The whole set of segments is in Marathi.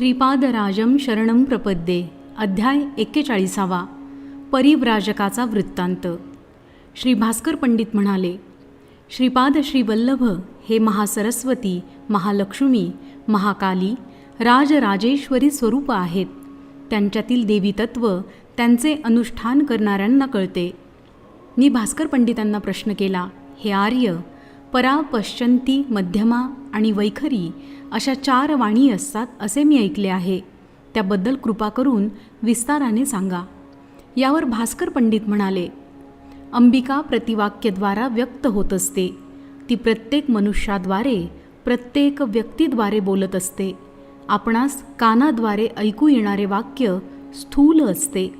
श्रीपादराजम शरणं प्रपद्ये अध्याय एक्केचाळीसावा परिव्राजकाचा वृत्तांत. श्री भास्कर पंडित म्हणाले श्रीपाद श्रीवल्लभ हे महासरस्वती महालक्ष्मी महाकाली राजराजेश्वरी स्वरूप आहेत. त्यांच्यातील देवीतत्व त्यांचे अनुष्ठान करणाऱ्यांना कळते. मी भास्कर पंडितांना प्रश्न केला हे आर्य परा पश्चंती मध्यमा आणि वैखरी अशा चार वाणी असतात असे मी ऐकले आहे. त्याबद्दल कृपा करून विस्ताराने सांगा. यावर भास्कर पंडित म्हणाले अंबिका प्रतिवाक्यद्वारा व्यक्त होत असते. ती प्रत्येक मनुष्याद्वारे प्रत्येक व्यक्तीद्वारे बोलत असते. आपणास कानाद्वारे ऐकू येणारे वाक्य स्थूल असते.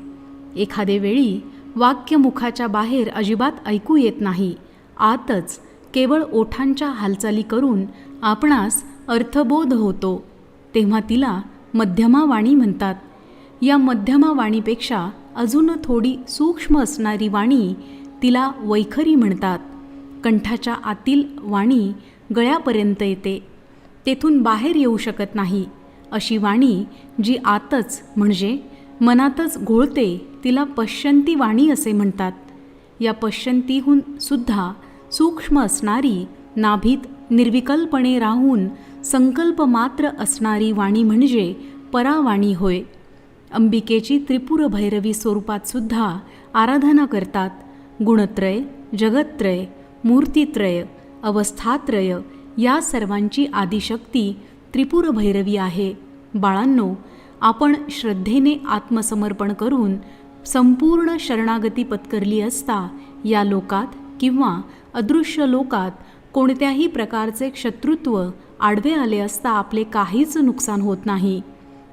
एखादे वेळी वाक्य मुखाच्या बाहेर अजिबात ऐकू येत नाही. आतच केवळ ओठांच्या हालचाली करून आपणास अर्थबोध होतो. तेव्हा तिला मध्यमा वाणी म्हणतात. या मध्यमा वाणीपेक्षा अजून थोडी सूक्ष्म असणारी वाणी तिला वैखरी म्हणतात. कंठाच्या आतील वाणी गळ्यापर्यंत येते. तेथून बाहेर येऊ शकत नाही. अशी वाणी जी आतच म्हणजे मनातच घोळते तिला पश्यंती वाणी असे म्हणतात. या पश्यंतीहून सुद्धा सूक्ष्म असणारी नाभीत निर्विकल्पणे राहून संकल्प मात्र असणारी वाणी म्हणजे परावाणी होय. अंबिकेची त्रिपुर भैरवी स्वरूपात सुद्धा आराधना करतात. गुणत्रय जगत्त्रय मूर्तित्रय अवस्थात्रय या सर्वांची आदिशक्ती त्रिपुर भैरवी आहे. बाळांनो आपण श्रद्धेने आत्मसमर्पण करून संपूर्ण शरणागती पत्करली असता या लोकात किंवा अदृश्य लोकात कोणत्याही प्रकारचे शत्रुत्व आडवे आले असता आपले काहीच नुकसान होत नाही.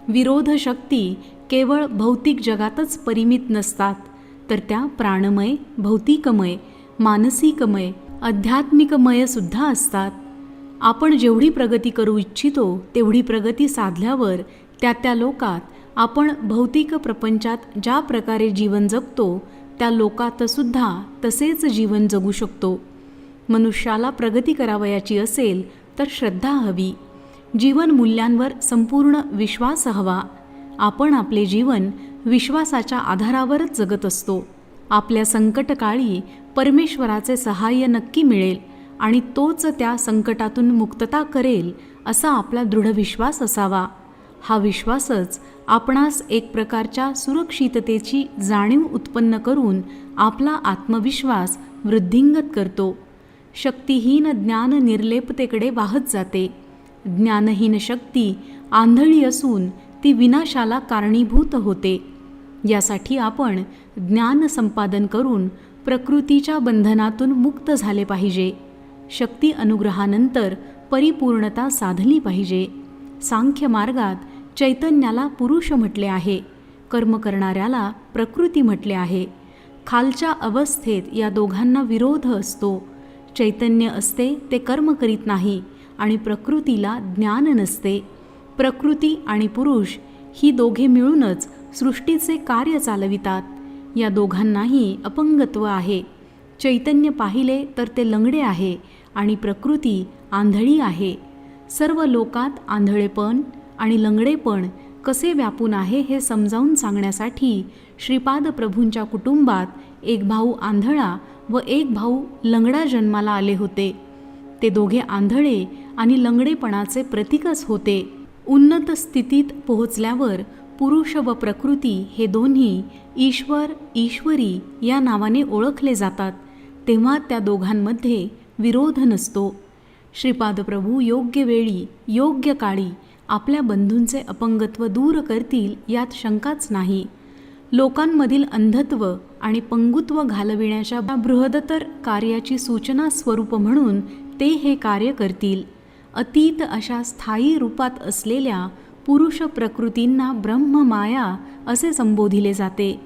विरोध शक्ती केवळ भौतिक जगातच परिमित नसतात तर त्या प्राणमय भौतिकमय मानसिकमय आध्यात्मिकमय सुद्धा असतात. आपण जेवढी प्रगती करू इच्छितो तेवढी प्रगती साधल्यावर त्या त्या लोकात आपण भौतिक प्रपंचात ज्या प्रकारे जीवन जगतो त्या लोकातसुद्धा तसेच जीवन जगू शकतो. मनुष्याला प्रगती करावयाची असेल तर श्रद्धा हवी. जीवन मूल्यांवर संपूर्ण विश्वास हवा. आपण आपले जीवन विश्वासाच्या आधारावरच जगत असतो. आपल्या संकटकाळी परमेश्वराचे सहाय्य नक्की मिळेल आणि तोच त्या संकटातून मुक्तता करेल असा आपला दृढ विश्वास असावा. हा विश्वासच आपणास एक प्रकारच्या सुरक्षिततेची जाणीव उत्पन्न करून आपला आत्मविश्वास वृद्धिंगत करतो. शक्तिहीन ज्ञान निर्लेपतेकडे वाहत जाते. ज्ञानहीन शक्ती आंधळी असून ती विनाशाला कारणीभूत होते. यासाठी आपण ज्ञान संपादन करून प्रकृतीच्या बंधनातून मुक्त झाले पाहिजे. शक्ती अनुग्रहानंतर परिपूर्णता साधली पाहिजे. सांख्य मार्गात चैतन्याला पुरुष म्हटले आहे कर्म करणाऱ्याला प्रकृती म्हटले आहे. खालच्या अवस्थेत या दोघांना विरोध असतो. चैतन्य असते ते कर्म करीत नाही आणि प्रकृतीला ज्ञान नसते. प्रकृती आणि पुरुष ही दोघे मिळूनच सृष्टीचे कार्य चालवितात. या दोघांनाही अपंगत्व आहे. चैतन्य पाहिले तर ते लंगडे आहे आणि प्रकृती आंधळी आहे. सर्व लोकात आंधळेपण आणि लंगडेपण कसे व्यापून आहे हे समजावून सांगण्यासाठी श्रीपाद प्रभूंच्या कुटुंबात एक भाऊ आंधळा व एक भाऊ लंगडा जन्माला आले होते. ते दोघे आंधळे आणि लंगडेपणाचे प्रतीकच होते. उन्नत स्थितीत पोहोचल्यावर पुरुष व प्रकृती हे दोन्ही ईश्वर ईश्वरी या नावाने ओळखले जातात. तेव्हा त्या दोघांमध्ये विरोध नसतो. श्रीपाद प्रभू योग्य वेळी योग्य काळी आपल्या बंधूंचे अपंगत्व दूर करतील यात शंकाच नाही. लोकांमधील अंधत्व आणि पंगुत्व घालविण्याच्या बृहदतर कार्याची सूचना स्वरूप म्हणून ते हे कार्य करतील. अतीत अशा स्थायी रूपात असलेल्या पुरुष प्रकृतींना ब्रह्ममाया असे संबोधिले जाते.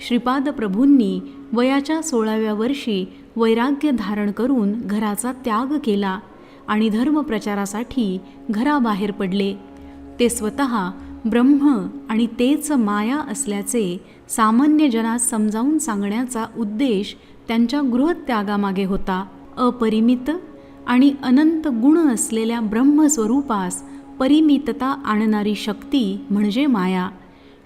श्रीपाद प्रभूंनी वयाच्या सोळाव्या वर्षी वैराग्य धारण करून घराचा त्याग केला आणि धर्मप्रचारासाठी घराबाहेर पडले. ते स्वतः ब्रह्म आणि तेच माया असल्याचे सामान्य जनास समजावून सांगण्याचा उद्देश त्यांच्या गृहत्यागामागे होता. अपरिमित आणि अनंत गुण असलेल्या ब्रह्मस्वरूपास परिमितता आणणारी शक्ती म्हणजे माया.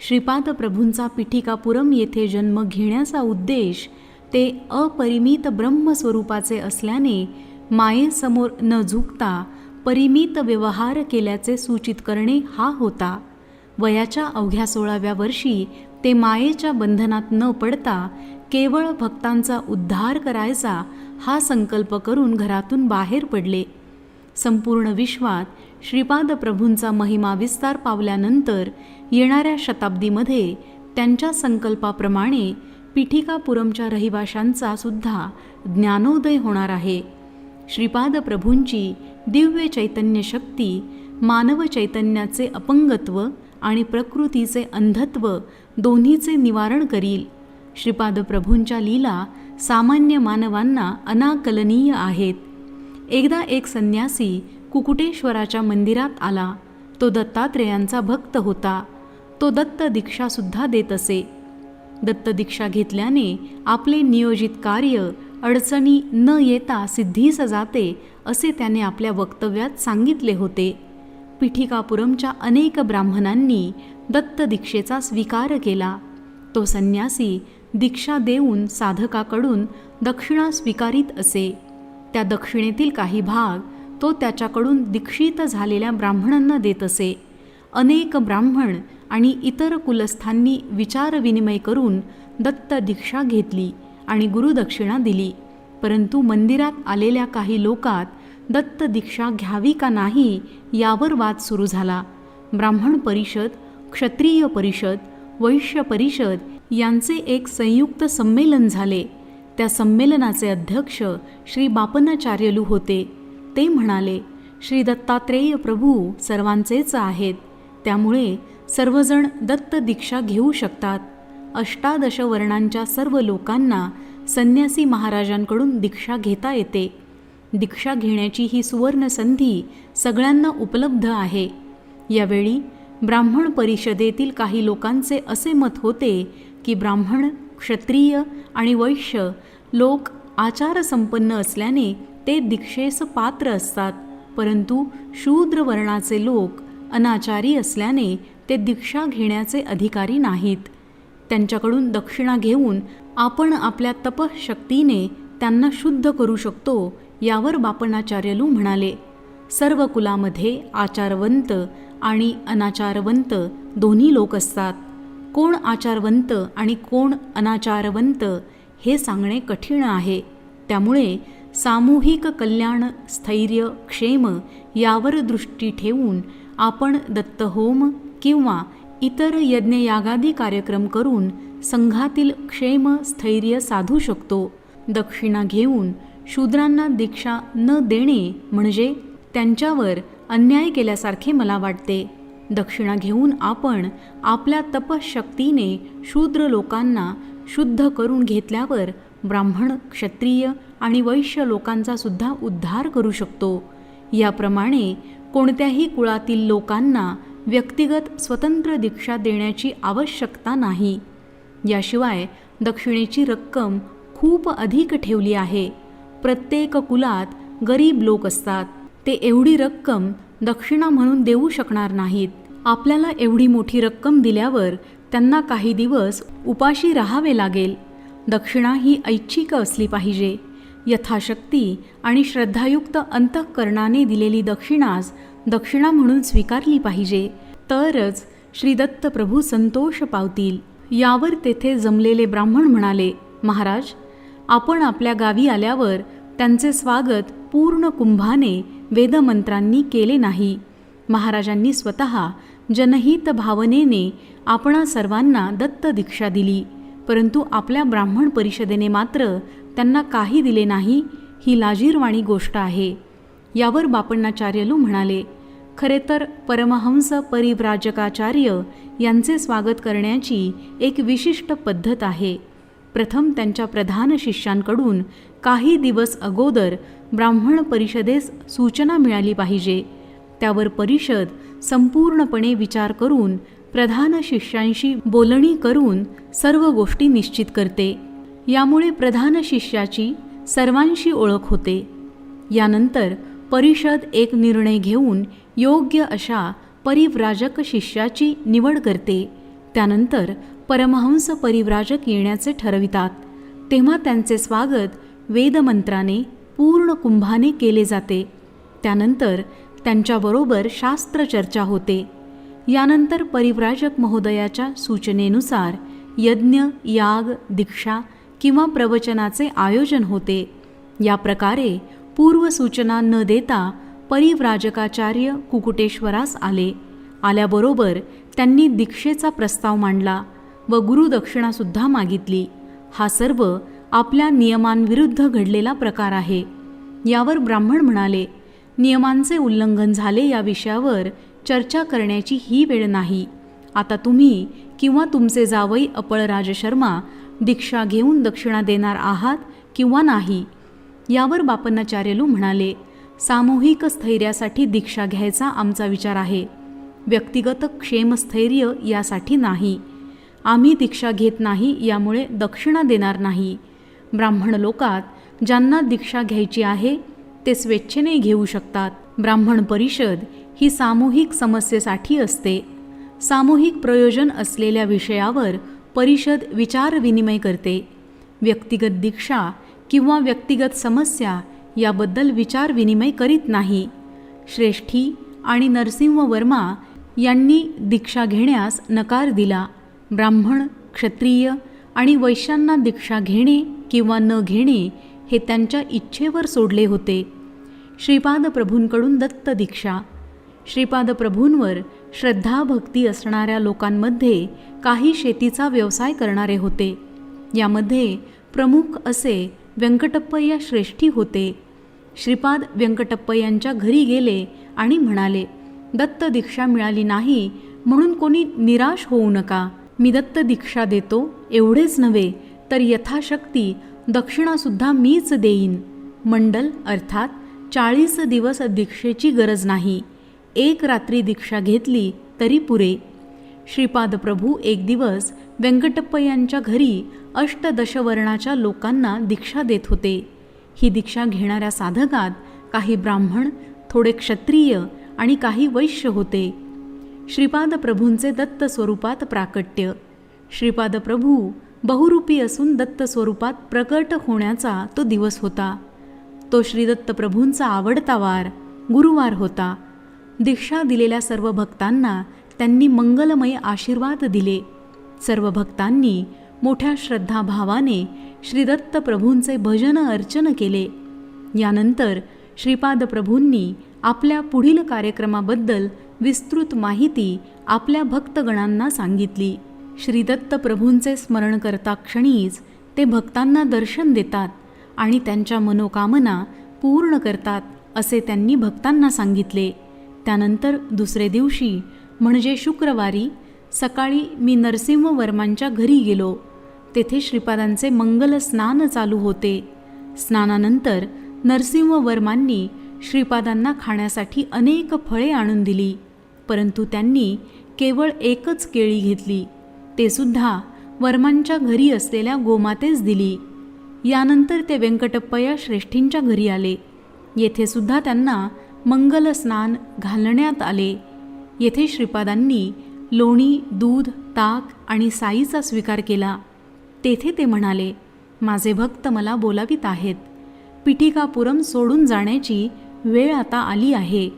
श्रीपाद प्रभूंचा पिठिकापुरम येथे जन्म घेण्याचा उद्देश ते अपरिमित ब्रह्मस्वरूपाचे असल्याने मायेसमोर न झुकता परिमित व्यवहार केल्याचे सूचित करणे हा होता. वयाच्या अवघ्या सोळाव्या वर्षी ते मायेच्या बंधनात न पडता केवळ भक्तांचा उद्धार करायचा हा संकल्प करून घरातून बाहेर पडले. संपूर्ण विश्वात श्रीपाद प्रभूंचा महिमा विस्तार पावल्यानंतर येणाऱ्या शताब्दीमध्ये त्यांच्या संकल्पाप्रमाणे पिठिकापुरमच्या रहिवाशांचा सुद्धा ज्ञानोदय होणार आहे. श्रीपाद प्रभूंची दिव्य चैतन्य शक्ती मानव चैतन्याचे अपंगत्व आणि प्रकृतीचे अंधत्व दोन्हीचे निवारण करील. श्रीपाद प्रभूंच्या लीला सामान्य मानवांना अनाकलनीय आहेत. एकदा एक संन्यासी कुकुटेश्वराच्या मंदिरात आला. तो दत्तात्रेयांचा भक्त होता. तो दत्त दीक्षासुद्धा देत असे. दत्त दीक्षा घेतल्याने आपले नियोजित कार्य अडचणी न येता सिद्धीस जाते असे त्याने आपल्या वक्तव्यात सांगितले होते. पिठिकापुरमच्या अनेक ब्राह्मणांनी दत्त दीक्षेचा स्वीकार केला. तो संन्यासी दीक्षा देऊन साधकाकडून दक्षिणा स्वीकारित असे. त्या दक्षिणेतील काही भाग तो त्याच्याकडून दीक्षित झालेल्या ब्राह्मणांना देत असे. अनेक ब्राह्मण आणि इतर कुलस्थांनी विचारविनिमय करून दत्त दीक्षा घेतली आणि गुरुदक्षिणा दिली. परंतु मंदिरात आलेल्या काही लोकात दत्त दीक्षा घ्यावी का नाही यावर वाद सुरू झाला. ब्राह्मण परिषद क्षत्रिय परिषद वैश्य परिषद यांचे एक संयुक्त संमेलन झाले. त्या संमेलनाचे अध्यक्ष श्री बापनाचार्यलू होते. ते म्हणाले श्री दत्तात्रेय प्रभू सर्वांचेच आहेत. त्यामुळे सर्वजण दत्त दीक्षा घेऊ शकतात. अष्टादश वर्णांच्या सर्व लोकांना संन्यासी महाराजांकडून दीक्षा घेता येते. दीक्षा घेण्याची ही सुवर्ण संधी सगळ्यांना उपलब्ध आहे. यावेळी ब्राह्मण परिषदेतील काही लोकांचे असे मत होते की ब्राह्मण क्षत्रिय आणि वैश्य लोक आचारसंपन्न असल्याने ते दीक्षेस पात्र असतात परंतु शूद्र वर्णाचे लोक अनाचारी असल्याने ते दीक्षा घेण्याचे अधिकारी नाहीत. त्यांच्याकडून दक्षिणा घेऊन आपण आपल्या तपशक्तीने त्यांना शुद्ध करू शकतो यावर बापणाचार्यलू म्हणाले सर्व कुलामध्ये आचारवंत आणि अनाचारवंत दोन्ही लोक असतात. कोण आचारवंत आणि कोण अनाचारवंत हे सांगणे कठीण आहे. त्यामुळे सामूहिक कल्याण स्थैर्य क्षेम यावर दृष्टी ठेवून आपण दत्तहोम किंवा इतर यज्ञयागादी कार्यक्रम करून संघातील क्षेम स्थैर्य साधू शकतो. दक्षिणा घेऊन शूद्रांना दीक्षा न देणे म्हणजे त्यांच्यावर अन्याय केल्यासारखे मला वाटते. दक्षिणा घेऊन आपण आपल्या तपशक्तीने शूद्र लोकांना शुद्ध करून घेतल्यावर ब्राह्मण क्षत्रिय आणि वैश्य लोकांचा सुद्धा उद्धार करू शकतो. याप्रमाणे कोणत्याही कुळातील लोकांना व्यक्तिगत स्वतंत्र दीक्षा देण्याची आवश्यकता नाही. याशिवाय दक्षिणेची रक्कम खूप अधिक ठेवली आहे. प्रत्येक कुलात गरीब लोक असतात. ते एवढी रक्कम दक्षिणा म्हणून देऊ शकणार नाहीत. आपल्याला एवढी मोठी रक्कम दिल्यावर त्यांना काही दिवस उपाशी राहावे लागेल. दक्षिणा ही ऐच्छिक असली पाहिजे. यथाशक्ती आणि श्रद्धायुक्त अंतःकरणाने दिलेली दक्षिणास दक्षिणा म्हणून स्वीकारली पाहिजे. तरच श्रीदत्त प्रभू संतोष पावतील. यावर तेथे जमलेले ब्राह्मण म्हणाले महाराज आपण आपल्या गावी आल्यावर त्यांचे स्वागत पूर्ण कुंभाने वेदमंत्रांनी केले नाही. महाराजांनी स्वतः जनहित भावनेने आपणा सर्वांना दत्त दीक्षा दिली परंतु आपल्या ब्राह्मण परिषदेने मात्र त्यांना काही दिले नाही ही लाजीरवाणी गोष्ट आहे. यावर बापण्णाचार्यलू म्हणाले खरे तर परमहंस परिव्राजकाचार्य यांचे स्वागत करण्याची एक विशिष्ट पद्धत आहे. प्रथम त्यांच्या प्रधान शिष्यांकडून काही दिवस अगोदर ब्राह्मण परिषदेस सूचना मिळाली पाहिजे. त्यावर परिषद संपूर्णपणे विचार करून प्रधान शिष्यांशी बोलणी करून सर्व गोष्टी निश्चित करते. यामुळे प्रधान शिष्याची सर्वांशी ओळख होते. यानंतर परिषद एक निर्णय घेऊन योग्य अशा परिव्राजक शिष्याची निवड करते. त्यानंतर परमहंस परिव्राजक येण्याचे ठरवितात. तेव्हा त्यांचे स्वागत वेदमंत्राने पूर्ण कुंभाने केले जाते. त्यानंतर त्यांच्याबरोबर शास्त्रचर्चा होते. यानंतर परिव्राजक महोदयाच्या सूचनेनुसार यज्ञ याग दीक्षा किंवा प्रवचनाचे आयोजन होते. या प्रकारे पूर्वसूचना न देता परिव्राजकाचार्य कुकुटेश्वरास आले. आल्याबरोबर त्यांनी दीक्षेचा प्रस्ताव मांडला. व गुरुदक्षिणासुद्धा मागितली. हा सर्व आपल्या नियमांविरुद्ध घडलेला प्रकार आहे. यावर ब्राह्मण म्हणाले नियमांचे उल्लंघन झाले या विषयावर चर्चा करण्याची ही वेळ नाही. आता तुम्ही किंवा तुमचे जावई अपळराज शर्मा दीक्षा घेऊन दक्षिणा देणार आहात किंवा नाही? यावर बापन्नाचार्यलू म्हणाले सामूहिक स्थैर्यासाठी दीक्षा घ्यायचा आमचा विचार आहे. व्यक्तिगत क्षेमस्थैर्य यासाठी नाही. आम्ही दीक्षा घेत नाही यामुळे दक्षिणा देणार नाही. ब्राह्मण लोकात ज्यांना दीक्षा घ्यायची आहे ते स्वेच्छेने घेऊ शकतात. ब्राह्मण परिषद ही सामूहिक समस्येसाठी असते. सामूहिक प्रयोजन असलेल्या विषयावर परिषद विचारविनिमय करते. व्यक्तिगत दीक्षा किंवा व्यक्तिगत समस्या याबद्दल विचारविनिमय करीत नाही. श्रेष्ठी आणि नरसिंह वर्मा यांनी दीक्षा घेण्यास नकार दिला. ब्राह्मण क्षत्रिय आणि वैश्यांना दीक्षा घेणे किंवा न घेणे हे त्यांच्या इच्छेवर सोडले होते. श्रीपाद प्रभूंकडून दत्त दीक्षा. श्रीपाद प्रभूंवर श्रद्धा भक्ती असणाऱ्या लोकांमध्ये काही शेतीचा व्यवसाय करणारे होते. यामध्ये प्रमुख असे व्यंकटप्पय्या श्रेष्ठी होते. श्रीपाद व्यंकटप्पय्यांच्या घरी गेले आणि म्हणाले दत्त दीक्षा मिळाली नाही म्हणून कोणी निराश होऊ नका. मी दत्त दीक्षा देतो एवढेच नव्हे तर यथाशक्ती दक्षिणासुद्धा मीच देईन. मंडल अर्थात चाळीस दिवस दीक्षेची गरज नाही. एक रात्री दीक्षा घेतली तरी पुरे. श्रीपाद प्रभू एक दिवस व्यंकटप्प यांच्या घरी अष्टदशवर्णाच्या लोकांना दीक्षा देत होते. ही दीक्षा घेणाऱ्या साधकात काही ब्राह्मण थोडे क्षत्रिय आणि काही वैश्य होते. श्रीपाद प्रभूंचे दत्त स्वरूपात प्राकट्य. श्रीपाद प्रभू बहुरूपी असून दत्त स्वरूपात प्रकट होण्याचा तो दिवस होता. तो श्रीदत्त प्रभूंचा आवडता वार गुरुवार होता. दीक्षा दिलेल्या सर्व भक्तांना त्यांनी मंगलमय आशीर्वाद दिले. सर्व भक्तांनी मोठ्या श्रद्धाभावाने श्रीदत्त प्रभूंचे भजन अर्चन केले. यानंतर श्रीपाद प्रभूंनी आपल्या पुढील कार्यक्रमाबद्दल विस्तृत माहिती आपल्या भक्तगणांना सांगितली. श्रीदत्त प्रभूंचे स्मरण करता क्षणीच ते भक्तांना दर्शन देतात आणि त्यांच्या मनोकामना पूर्ण करतात असे त्यांनी भक्तांना सांगितले. त्यानंतर दुसरे दिवशी म्हणजे शुक्रवारी सकाळी मी नरसिंह वर्मांच्या घरी गेलो. तेथे श्रीपादांचे मंगल स्नान चालू होते. स्नानानंतर नरसिंह वर्मांनी श्रीपादांना खाण्यासाठी अनेक फळे आणून दिली. परंतु त्यांनी केवळ एकच केळी घेतली. ते सुद्धा वर्मांच्या घरी असलेल्या गोमातेस दिली. यानंतर ते व्यंकटप्पया श्रेष्ठींच्या घरी आले. येथे सुद्धा त्यांना मंगल स्नान घालण्यात आले. येथे श्रीपादांनी लोणी दूध ताक आणि साईचा स्वीकार केला. तेथे ते म्हणाले माझे भक्त मला बोलावित आहेत. पिठिकापुरम सोडून जाण्याची वेळ आता आली आहे.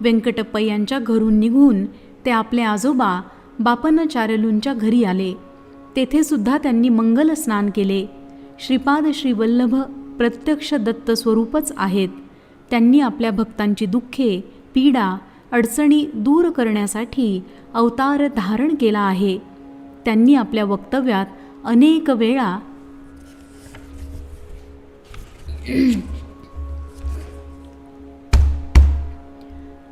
व्यंकटप्पय्यांच्या घरून निघून ते आपले आजोबा बापन्नचार्यलूंच्या घरी आले. तेथे सुद्धा त्यांनी मंगल स्नान केले. श्रीपाद श्रीवल्लभ प्रत्यक्ष दत्त स्वरूपच आहेत. त्यांनी आपल्या भक्तांची दुःखे पीडा अडचणी दूर करण्यासाठी अवतार धारण केला आहे. त्यांनी आपल्या वक्तव्यात अनेक वेळा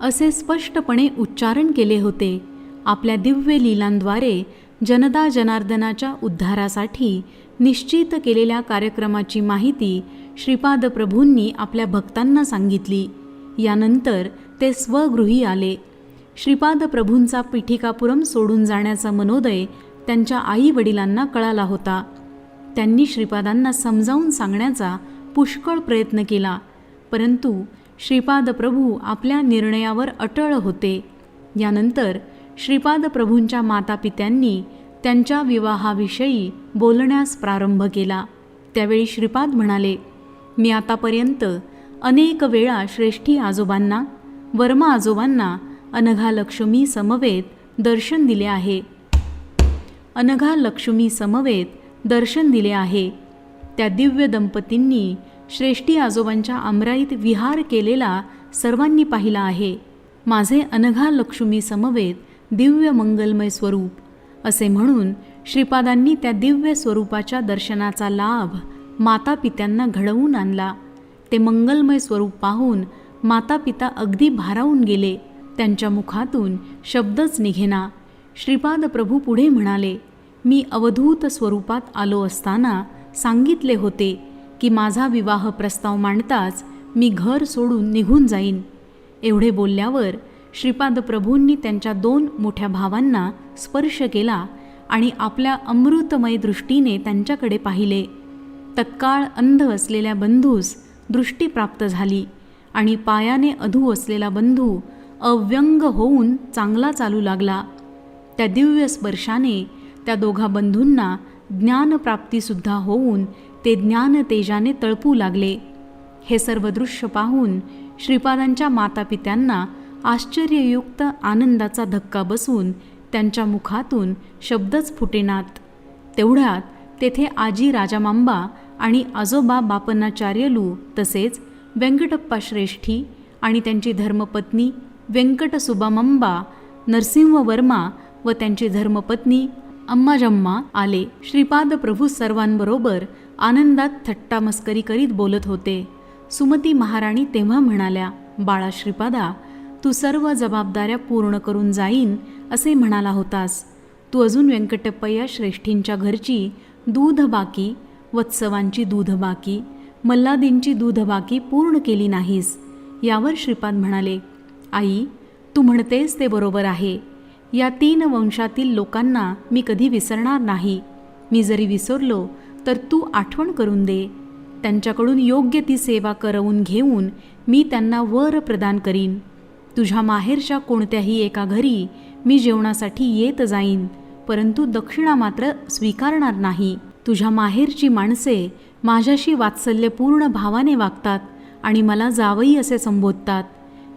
असे स्पष्टपणे उच्चारण केले होते. आपल्या दिव्य लीलांद्वारे जनता जनार्दनाच्या उद्धारासाठी निश्चित केलेल्या कार्यक्रमाची माहिती श्रीपाद प्रभूंनी आपल्या भक्तांना सांगितली. यानंतर ते स्वगृही आले. श्रीपाद प्रभूंचा पिठिकापुरम सोडून जाण्याचा मनोदय त्यांच्या आई वडिलांना कळाला होता. त्यांनी श्रीपादांना समजावून सांगण्याचा पुष्कळ प्रयत्न केला. परंतु श्रीपाद प्रभू आपल्या निर्णयावर अटळ होते. यानंतर श्रीपाद प्रभूंच्या मातापित्यांनी त्यांच्या विवाहाविषयी बोलण्यास प्रारंभ केला. त्यावेळी श्रीपाद म्हणाले मी आतापर्यंत अनेक वेळा श्रेष्ठी आजोबांना वर्मा आजोबांना अनघा लक्ष्मी समवेत दर्शन दिले आहे. अनघा लक्ष्मी समवेत दर्शन दिले आहे. त्या दिव्य दंपतींनी श्रेष्ठी आजोबांच्या आमराईत विहार केलेला सर्वांनी पाहिला आहे. माझे अनघा लक्ष्मी समवेत दिव्य मंगलमय स्वरूप असे म्हणून श्रीपादांनी त्या दिव्य स्वरूपाच्या दर्शनाचा लाभ मातापित्यांना घडवून आणला. ते मंगलमय स्वरूप पाहून माता पिता अगदी भारावून गेले. त्यांच्या मुखातून शब्दच निघेना. श्रीपाद प्रभू पुढे म्हणाले मी अवधूत स्वरूपात आलो असताना सांगितले होते की माझा विवाह प्रस्ताव मांडताच मी घर सोडून निघून जाईन. एवढे बोलल्यावर श्रीपाद प्रभूंनी त्यांच्या दोन मोठ्या भावांना स्पर्श केला आणि आपल्या अमृतमय दृष्टीने त्यांच्याकडे पाहिले. तत्काळ अंध असलेल्या बंधूस दृष्टी प्राप्त झाली आणि पायाने अधू असलेला बंधू अव्यंग होऊन चांगला चालू लागला. त्या दिव्य स्पर्शाने त्या दोघा बंधूंना ज्ञानप्राप्तीसुद्धा होऊन ते ज्ञान तेजाने तळपू लागले. हे सर्व दृश्य पाहून श्रीपादांच्या मातापित्यांना आश्चर्ययुक्त आनंदाचा धक्का बसून त्यांच्या मुखातून शब्दच फुटेनात तेवढ्यात तेथे आजी राजामांबा आणि आजोबा बापनाचार्यलू तसेच व्यंकटप्पा श्रेष्ठी आणि त्यांची धर्मपत्नी व्यंकटसुबामंबा नरसिंह वर्मा व त्यांची धर्मपत्नी अम्माजम्मा आले. श्रीपाद प्रभू सर्वांबरोबर आनंदात थट्टा मस्करी करीत बोलत होते. सुमती महाराणी तेव्हा म्हणाल्या बाळा श्रीपादा तू सर्व जबाबदाऱ्या पूर्ण करून जाईन असे म्हणाला होतास. तू अजून व्यंकटप्पय्या श्रेष्ठींच्या घरची दूध बाकी वत्सवांची दूध बाकी मल्लादींची दूध बाकी पूर्ण केली नाहीस. यावर श्रीपाद म्हणाले आई तू म्हणतेस ते बरोबर आहे. या तीन वंशातील लोकांना मी कधी विसरणार नाही. मी जरी विसरलो तर तू आठवण करून दे. त्यांच्याकडून योग्य ती सेवा करवून घेऊन मी त्यांना वर प्रदान करीन. तुझ्या माहेरच्या कोणत्याही एका घरी मी जेवणासाठी येत जाईन परंतु दक्षिणा मात्र स्वीकारणार नाही. तुझ्या माहेरची माणसे माझ्याशी वात्सल्यपूर्ण भावाने वागतात आणि मला जावई असे संबोधतात.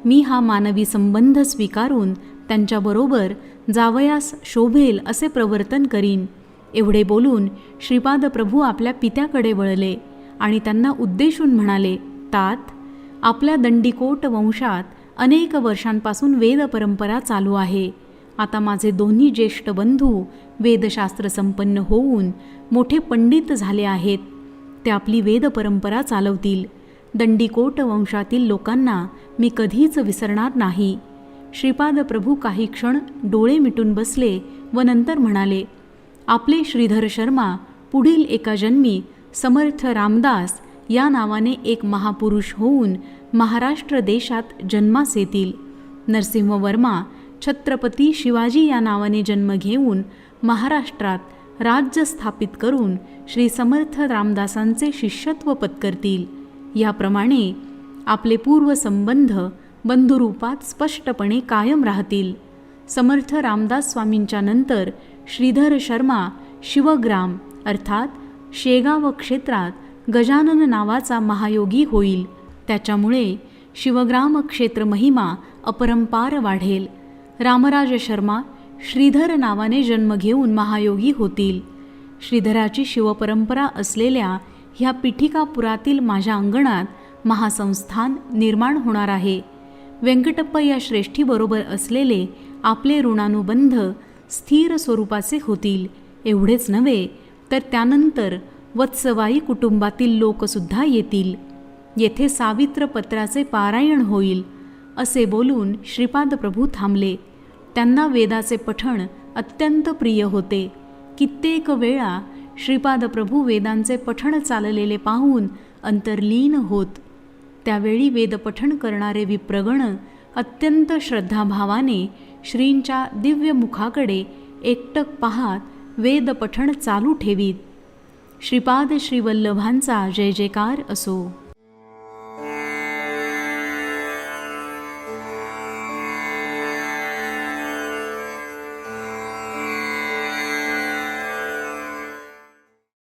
मी हा मानवी संबंध स्वीकारून त्यांच्याबरोबर जावयास शोभेल असे प्रवर्तन करीन. एवढे बोलून श्रीपाद प्रभू आपल्या पित्याकडे वळले आणि त्यांना उद्देशून म्हणाले तात आपल्या दंडीकोट वंशात अनेक वर्षांपासून वेद परंपरा चालू आहे. आता माझे दोन्ही ज्येष्ठ बंधू वेदशास्त्र संपन्न होऊन मोठे पंडित झाले आहेत. ते आपली वेद परंपरा चालवतील. दंडीकोट वंशातील लोकांना मी कधीच विसरणार नाही. श्रीपाद प्रभू काही क्षण डोळे मिटून बसले व नंतर म्हणाले आपले श्रीधर शर्मा पुढील एका जन्मी समर्थ रामदास या नावाने एक महापुरुष होऊन महाराष्ट्र देशात जन्मास येतील नरसिंहवर्मा छत्रपती शिवाजी या नावाने जन्म घेऊन महाराष्ट्रात राज्य स्थापित करून श्री समर्थ रामदासांचे शिष्यत्व पत्करतील. याप्रमाणे आपले पूर्वसंबंध बंधुरूपात स्पष्टपणे कायम राहतील. समर्थ रामदास स्वामींच्या नंतर श्रीधर शर्मा शिवग्राम अर्थात शेगाव क्षेत्रात गजानन नावाचा महायोगी होईल. त्याच्यामुळे शिवग्राम क्षेत्र महिमा अपरंपार वाढेल. रामराज शर्मा श्रीधर नावाने जन्म घेऊन महायोगी होतील. श्रीधराची शिवपरंपरा असलेल्या ह्या पिठिकापुरातील माझ्या अंगणात महासंस्थान निर्माण होणार आहे. व्यंकटप्पा या श्रेष्ठीबरोबर असलेले आपले ऋणानुबंध स्थिर स्वरूपाचे होतील. एवढेच नव्हे तर त्यानंतर वत्सवाई कुटुंबातील लोकसुद्धा येतील. येथे सावित्र पत्राचे पारायण होईल असे बोलून श्रीपाद प्रभू थांबले. त्यांना वेदाचे पठण अत्यंत प्रिय होते. कित्येक वेळा श्रीपाद प्रभू वेदांचे पठण चाललेले पाहून अंतर्लीन होत. त्यावेळी वेदपठण करणारे विप्रगण अत्यंत श्रद्धाभावाने श्रींच्या दिव्य मुखाकडे एकटक पाहात वेदपठण चालू ठेवीत. श्रीपाद श्रीवल्लभांचा जय जयकार असो.